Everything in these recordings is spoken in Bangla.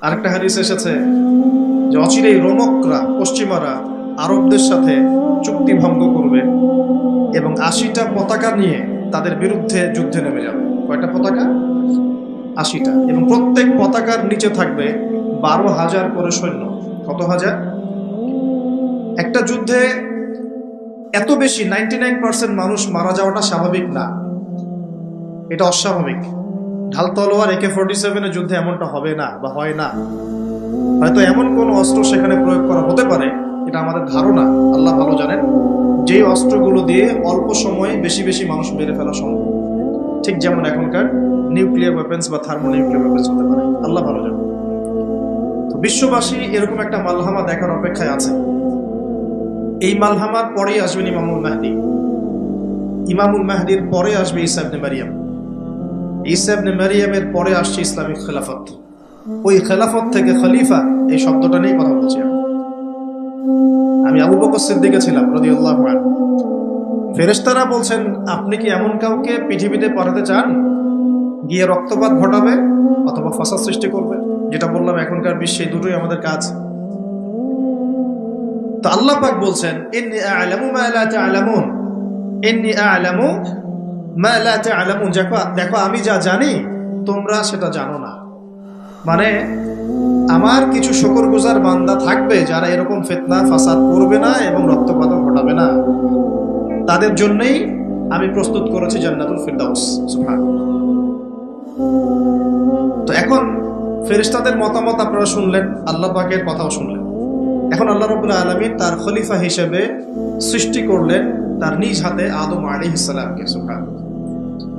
আরেকটা হাদিস এসেছে যে অচিরেই রোমকরা, পশ্চিমারা আরবদের সাথে চুক্তি ভঙ্গ করবে এবং আশিটা পতাকা নিয়ে তাদের বিরুদ্ধে যুদ্ধে নেমে যাবে। কয়টা পতাকা? আশিটা। এবং প্রত্যেক পতাকার নিচে থাকবে বারো হাজার করে সৈন্য। কত হাজার? একটা যুদ্ধে এত বেশি নাইনটি নাইন পার্সেন্ট মানুষ মারা যাওয়াটা স্বাভাবিক না। এটা অস্বাভাবিক। ঢাল তলোয়ার একে ফোর্টি সেভেনের যুদ্ধে এমনটা হবে না বা হয় না। হয়তো এমন কোন অস্ত্র সেখানে প্রয়োগ করা হতে পারে, এটা আমাদের ধারণা। আল্লাহ ভালো জানেন, যেই অস্ত্রগুলো দিয়ে অল্প সময়ে বেশি বেশি মানুষ মেরে ফেলা সম্ভব। ঠিক যেমন এখনকার নিউক্লিয়ার ওয়েপেন্স বা থার্মো নিউক্লিয়ার ওয়েপেন্স হতে পারে। আল্লাহ ভালো জানেন। তো বিশ্ববাসী এরকম একটা মালহামা দেখার অপেক্ষায় আছে। এই মালহামার পরেই আসবেন ইমামুল মাহদি। ইমামুল মাহদির পরে আসবে ইসাবনে মারিয়াম। ইসাবনে মারিয়ামের পরে আসছে ইসলামিক খেলাফত। ওই খেলাফত থেকে খলিফা এই শব্দটা নিয়ে কথা বলছি। আমি। আবু বকর সিদ্দিকে ছিলাম, রাদিয়াল্লাহু আনহু। ফেরেশতারা বলছেন, আপনি কি এমন কাউকে পৃথিবীতে পাঠাতে চান? গিয়ে রক্তপাত ঘটাবে অথবা ফাসাদ সৃষ্টি করবে? যেটা বললাম, এখনকার বিশ্বে দুটোই আমাদের কাজ। তো আল্লাহ পাক বলছেন দেখো আমি যা জানি, তোমরা সেটা জানো না। মানে আমার কিছু শুকরগুজার বান্দা থাকবে যারা এরকম ফিতনা, ফাসাদ করবে না এবং রক্তপাত ঘটাবে না। তাদের জন্যই আমি প্রস্তুত করেছি জান্নাতুল ফিরদাউস তো এখন ফেরেশতাদের মতামত আপনারা শুনলেন, আল্লাহ পাকের কথাও শুনলেন। এখন আল্লাহ রবুল্লা আলমী তার খলিফা হিসেবে সৃষ্টি করলেন তার নিজ হাতে আদম আলী ইসালামকে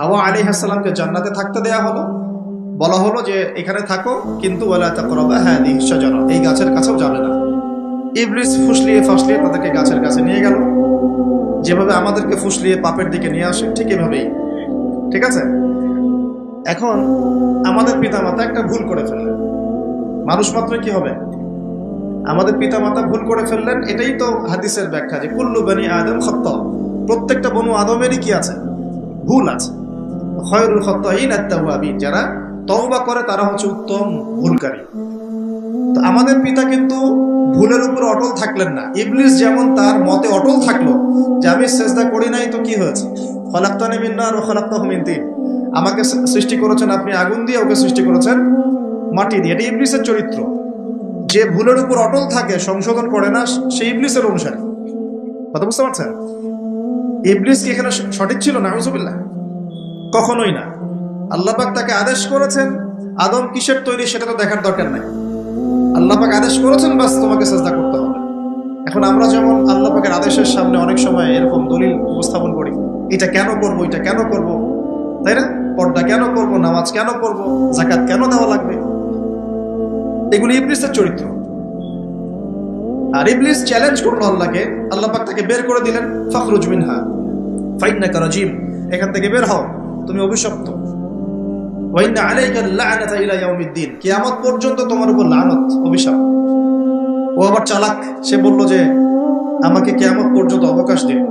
হাওয়া আলী হাসালামকে জান্নাতে থাকতে দেয়া হলো। বলা হলো যে, এখানে থাকো, কিন্তু হাদিহি শাজারা। এই গাছের কাছেও যাবে না। ইবলিস ফুসলিয়ে ফাসলিয়ে তাদেরকে গাছের কাছে নিয়ে গেল। যেভাবে আমাদেরকে ফুসলিয়ে পাপের দিকে নিয়ে আসে, ঠিক এভাবেই। ঠিক আছে? এখন আমাদের পিতামাতা একটা ভুল করে ফেললেন। মানুষ মাত্র কি হবে? আমাদের পিতামাতা ভুল করে ফেললেন, এটাই তো হাদিসের ব্যাখ্যা যে, কুল্লু বানি আদম খত্ত প্রত্যেকটা বনু আদমেরই কি আছে? ভুল আছে। যারা তওবা করে তারা হচ্ছে উত্তম ভুলকারী। তো আমাদের পিতা কিন্তু ভুলের উপর অটল থাকলেন না। ইবলিস যেমন তার মতে অটল থাকল যে আমি সেজদা করি নাই তো কি হয়েছে? খলাক্তানি মিন্নার ও খলাক্তাহ মিন তিন। আমাকে সৃষ্টি করেছেন আপনি, আগুন দিয়ে ওকে সৃষ্টি করেছেন মাটি দিয়ে। এটা ইবলিসের চরিত্র। যে ভুলের উপর অটল থাকে, সংশোধন করে না, সে ইবলিসের অনুসারী। কথা বুঝতে পারছেন? ইবলিস কি এখানে সঠিক ছিল না? আউজুবিল্লাহ কখনোই না। আল্লাহ পাক তাকে আদেশ করেছেন, আদম কিসের তৈরি সেটা তো দেখার দরকার নাই। আল্লাহ পাক আদেশ করেছেন, বাস তোমাকে চেষ্টা করতে হবে। এখন আমরা যেমন আল্লাহ পাকের আদেশের সামনে অনেক সময় এরকম দলিল উপস্থাপন করি, এটা কেন করব এটা কেন করব, তাই না? পর্দা কেন করব, নামাজ কেন করব জাকাত কেন দেওয়া লাগবে? এগুলি ইবলিসের চরিত্র। আর ইবলিস চ্যালেঞ্জ করল আল্লাহকে, আল্লাহ পাক তাকে বের করে দিলেন, ফখরুজ মিনহা ফাইন্না কারাজিম এখান থেকে বের হও। তুমি অভিশপ্ত। কিয়ামত পর্যন্ত তোমার উপর লানত, অভিশাপ। ও আবার চালাক, সে বলল যে, আমাকে কিয়ামত পর্যন্ত অবকাশ দিন।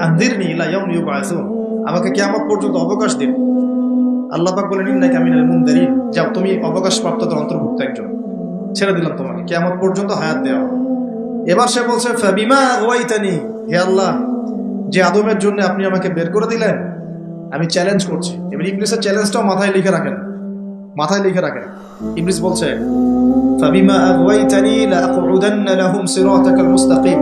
আনদিরনি ইলা ইয়াউমি ইউবআসুন আমাকে কিয়ামত পর্যন্ত অবকাশ দিন। আল্লাহ পাক বলেন, ইন্নাকা মিনাল মুনদারিন যাও, তুমি অবকাশ প্রাপ্তদের অন্তর্ভুক্ত একজন। ছেড়ে দিলাম তোমাকে, কিয়ামত পর্যন্ত হায়াত দেওয়া। এবার সে বলছে, ফাবিমা ওয়াইতানি হে আল্লাহ, যে আদমের জন্য আপনি আমাকে বের করে দিলেন আমি চ্যালেঞ্জ করছি এবার ইংলিশের চ্যালেঞ্জটাও মাথায় লিখে রাখেন মাথায় লিখে রাখেন ইংলিশ বলছে ফাবিমা আগওয়াইতানি লাআকউদান্না লাহুম সিরাতাকাল মুস্তাকিম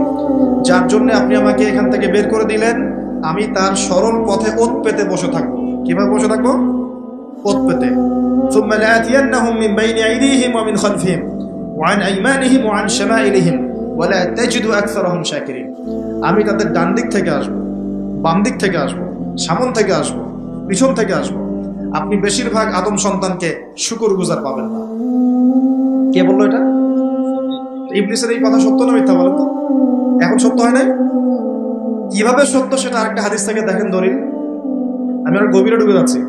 যার জন্য আপনি আমাকে এখান থেকে বের করে দিলেন আমি তার সরল পথে ওত পেতে বসে থাকবো কিভাবে বসে থাকবো ওত পেতে ثم لآتينهم من بين أيديهم ومن خلفهم وعن أيمانهم وعن شمائلهم ولا تجد أكثرهم شاكرين আমি তাদের ডান দিক থেকে আসবো বাম দিক থেকে আসবো সামন থেকে আসব, পিছন থেকে আসব। আপনি বেশিরভাগ আদম সন্তানকে শুকুর গুজার পাবেন না। কে বলল এটা? ইবলিসের এই কথা সত্য না মিথ্যা বলেন তো? এখন সত্য হয় নাই? কীভাবে সত্য সেটা আরেকটা হাদিস থেকে দেখেন দলিল। আমি আর গভীরে ঢুকে যাচ্ছি।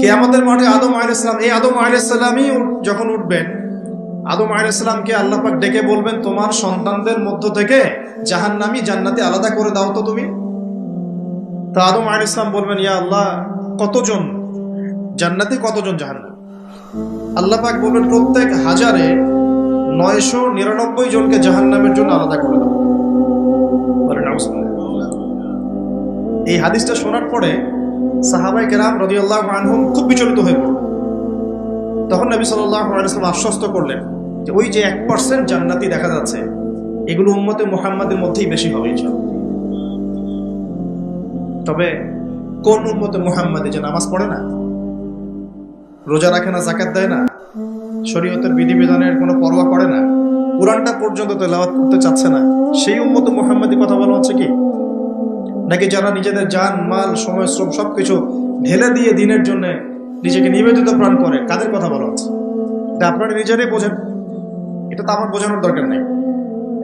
কেয়ামতের মাঠে আদম আলাইসালাম এই আদম আলাইসালামই যখন উঠবেন, আদম আলাইসালামকে আল্লাহ পাক ডেকে বলবেন, তোমার সন্তানদের মধ্য থেকে জাহান্নামী জান্নাতে আলাদা করে দাও তো তুমি। তা আদম আলাইসালাম বলবেন, ইয়া আল্লাহ, কতজন? জান্নাতে কতজন জাহান্নাম? আল্লাহ পাক বলবেন, প্রত্যেক হাজারে নয়শো নিরানব্বই জনকে জাহান্নামের জন্য আলাদা করে দাও। এই হাদিসটা শোনার পরে সাহাবাই কেরাম রদিয়াল্লাহ আনহুম খুব বিচলিত হয়ে পড়ল তখন নবী সাল্লাহ আলাইসলাম আশ্বস্ত করলেন যে, ওই যে এক পার্সেন্ট জান্নাতি দেখা যাচ্ছে, এগুলো উম্মতে মোহাম্মদের মধ্যেই বেশি হবে, ইনশাআল্লাহ। তবে কোন উম্মতে মোহাম্মদে যে নামাজ পড়ে না? রোজা রাখে না জাকাত দেয় না? শরীয়তের বিধিবিধানের কোনো পরোয়া করে না? কোরআনটা পর্যন্ত তেলাওয়াত করতে চাচ্ছে না? সেই উম্মত মোহাম্মদী কথা বলা হচ্ছে কি? নাকি যারা নিজেদের যান মাল, সময়, শ্রম সবকিছু ঢেলে দিয়ে দিনের জন্য নিজেকে নিবেদিত প্রাণ করে, কাদের কথা বলা হচ্ছে? এটা আপনারা নিজেরাই বোঝেন। এটা তো আমার বোঝানোর দরকার নেই।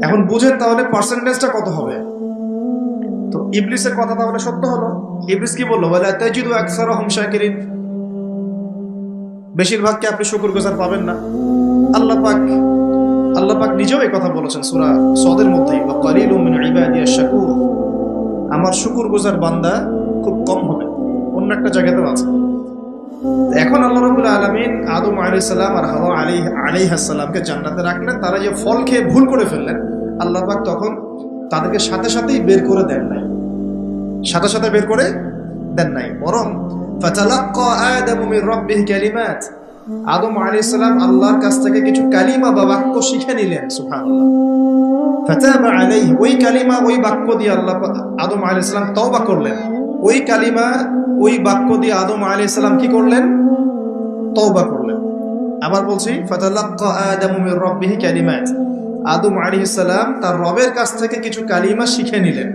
এখন বুঝেন তাহলে পার্সেন্টেজটা কত হবে? তো। ইবলিসের কথা তাহলে সত্য হলো? ইবলিস কি বলল? বলে বেশিরভাগকে আপনি শুকুর গুজার পাবেন না? আল্লাহ পাক আল্লাহ পাক নিজেও এই কথা বলেছেন সূরা সদের মধ্যেই বা কালিলুম মিন ইবাদিয়াশ শাকুর আমার শুকুর গুজার বান্দা খুব কম হবে। অন্য একটা জায়গাতেও আছে। এখন আল্লাহ রবুল আলমিন আদম আলাইসাল্লাম আর হাওয়া আলী আলিহাসাল্লামকে জান্নাতে রাখলেন। তারা যে ফল খেয়ে ভুল করে ফেললেন, আল্লাহ পাক তখন তাদেরকে সাথে সাথেই বের করে দেন নাই। সাথে সাথে বের করে দেন নাই। বরং আদামু আল্লাহর কাছ থেকে কিছু কালিমা বা বাক্য শিখে নিলেন ওই কালিমা, ওই বাক্য দিয়ে আল্লাহ আদম সালাম তওবা করলেন। ওই কালিমা, ওই বাক্য দিয়ে আদম সালাম কি করলেন? তওবা করলেন। আবার বলছি, ফাতালাক্কা আদামু মির রাব্বিহি কালিমাত। আদম আলাইহিস সালাম তার রবের কাছ থেকে কিছু কালিমা শিখে নিলেন।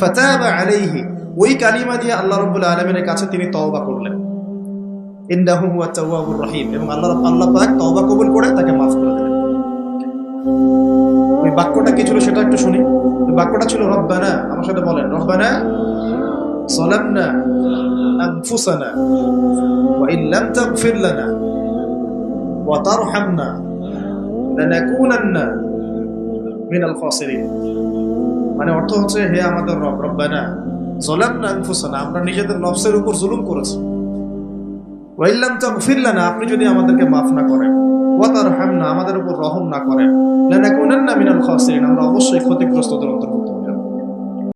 ফাতাবা আলাইহি, ওই কালিমা দিয়ে আল্লাহ রাব্বুল আলামিনের কাছে তিনি তওবা করলেন। তাওয়াবুর রহিম এবং আল্লাহ আল্লাহ তওবা করে তাকে ওই বাক্যটা কি ছিল সেটা একটু শুনি। বাক্যটা ছিল আমার সাথে বলেন লানাকুনান্না মিনাল খাসিরিন মানে অর্থ হচ্ছে, হে আমাদের রব, রব্বানা, জলামনা আনফুসানা, আমরা নিজেদের নফসের উপর জুলুম করেছি। ওয়াইল্লাম তাগফির লানা, আপনি যদি আমাদেরকে মাফ না করেন, ওয়া তারহামনা, আমাদের উপর রহম না করেন, লানাকুনান্না মিনাল খাসিরিন, আমরা অবশ্যই ক্ষতিগ্রস্তদের অন্তর্ভুক্ত